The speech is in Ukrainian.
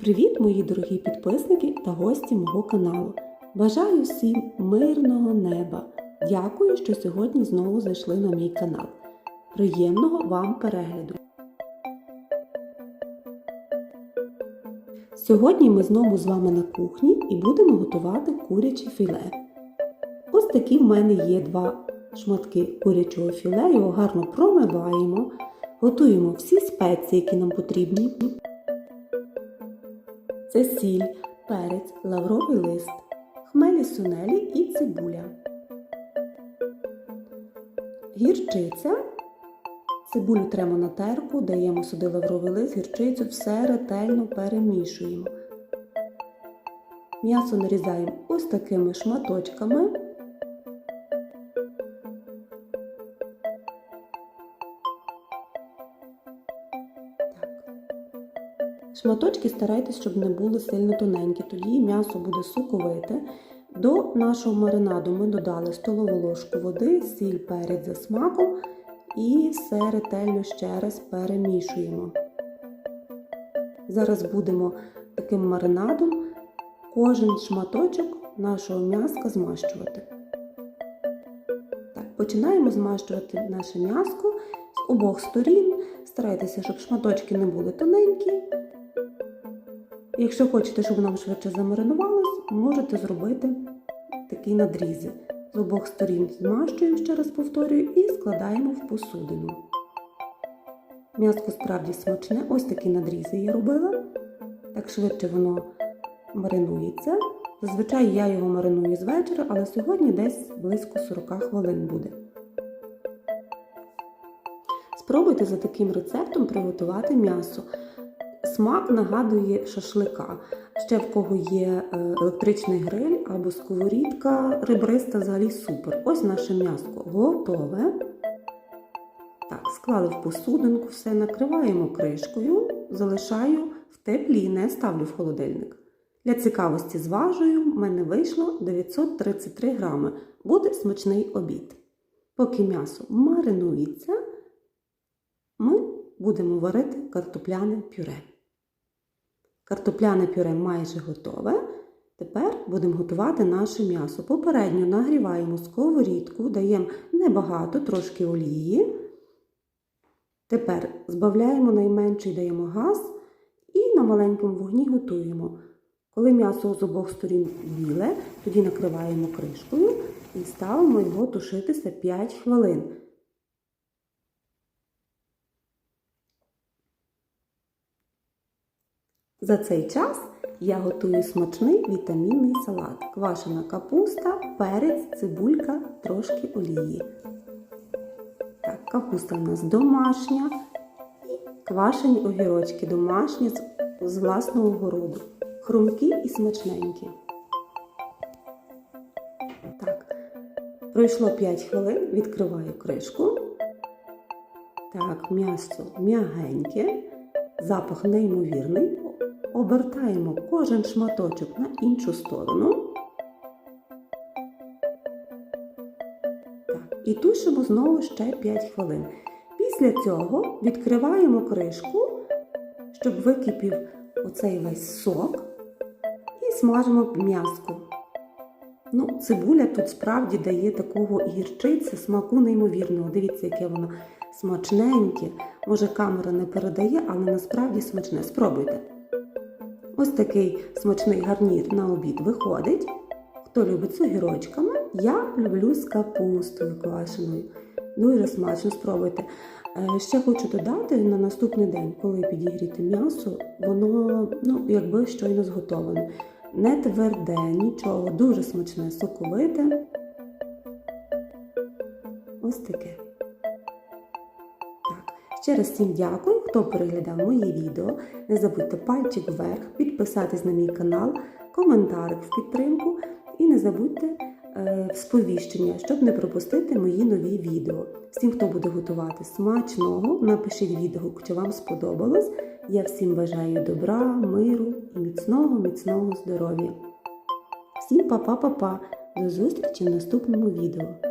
Привіт, мої дорогі підписники та гості мого каналу. Бажаю всім мирного неба. Дякую, що сьогодні знову зайшли на мій канал. Приємного вам перегляду! Сьогодні ми знову з вами на кухні і будемо готувати куряче філе. Ось такі в мене є два шматки курячого філе, його гарно промиваємо, готуємо всі спеції, які нам потрібні. Це сіль, перець, лавровий лист, хмелі сунелі і цибуля. Гірчиця. Цибулю тремо на терку, даємо сюди лавровий лист, гірчицю, все ретельно перемішуємо. М'ясо нарізаємо ось такими шматочками. Шматочки старайтесь, щоб не були сильно тоненькі, тоді м'ясо буде соковите. До нашого маринаду ми додали столову ложку води, сіль перець за смаком і все ретельно ще раз перемішуємо. Зараз будемо таким маринадом кожен шматочок нашого м'яска змащувати. Так, Починаємо змащувати наше м'яско з обох сторін. Старайтеся, щоб шматочки не були тоненькі. Якщо хочете, щоб воно швидше замаринувалось, можете зробити такі надрізи. З обох сторін змащуємо, ще раз повторюю, і складаємо в посудину. М'яско справді смачне, ось такі надрізи я робила. Так швидше воно маринується. Зазвичай я його мариную з вечора, але сьогодні десь близько 40 хвилин буде. Спробуйте за таким рецептом приготувати м'ясо. Смак нагадує шашлика. Ще в кого є електричний гриль або сковорідка ребриста, взагалі супер. Ось наше м'яско готове. Так, склали в посудинку, все накриваємо кришкою, залишаю в теплі, не ставлю в холодильник. Для цікавості зважую, в мене вийшло 933 грами. Буде смачний обід. Поки м'ясо маринується, будемо варити картопляне пюре. Картопляне пюре майже готове. Тепер будемо готувати наше м'ясо. Попередньо нагріваємо сковорідку, даємо небагато, трошки олії. Тепер збавляємо найменший даємо газ і на маленькому вогні готуємо. Коли м'ясо з обох сторін біле, тоді накриваємо кришкою і ставимо його тушитися 5 хвилин. За цей час я готую смачний вітамінний салат. Квашена капуста, перець, цибулька, трошки олії. Так, Капуста у нас домашня і квашені огірочки домашні з, власного городу. Хрумкі і смачненькі. Так, пройшло 5 хвилин, відкриваю кришку. Так, м'ясо м'ягеньке, запах неймовірний. Обертаємо кожен шматочок на іншу сторону. Так, І тушимо знову ще 5 хвилин. Після цього відкриваємо кришку, щоб википів оцей весь сок, і смажимо м'яско. Ну, Цибуля тут справді дає такого гірчиці, смаку неймовірного. Дивіться, яке воно смачненьке. Може, камера не передає, але насправді смачне. Спробуйте. Ось такий смачний гарнір на обід виходить. Хто любить з огірочками, я люблю з капустою квашеною. Дуже смачно спробуйте. Ще хочу додати на наступний день, коли підігріти м'ясо, воно ну, якби щойно зготоване. Не тверде, нічого, дуже смачне, соковите. Ось таке. Так, Ще раз всім дякую, хто переглядав моє відео. Не забудьте пальчик вверх, підписатись на мій канал, коментарик в підтримку і не забудьте е, сповіщення, щоб не пропустити мої нові відео. Всім, хто буде готувати смачного, напишіть відгук, чи вам сподобалось. Я всім бажаю добра, миру і міцного, міцного здоров'я. Всім па-па-па-па! До зустрічі в наступному відео.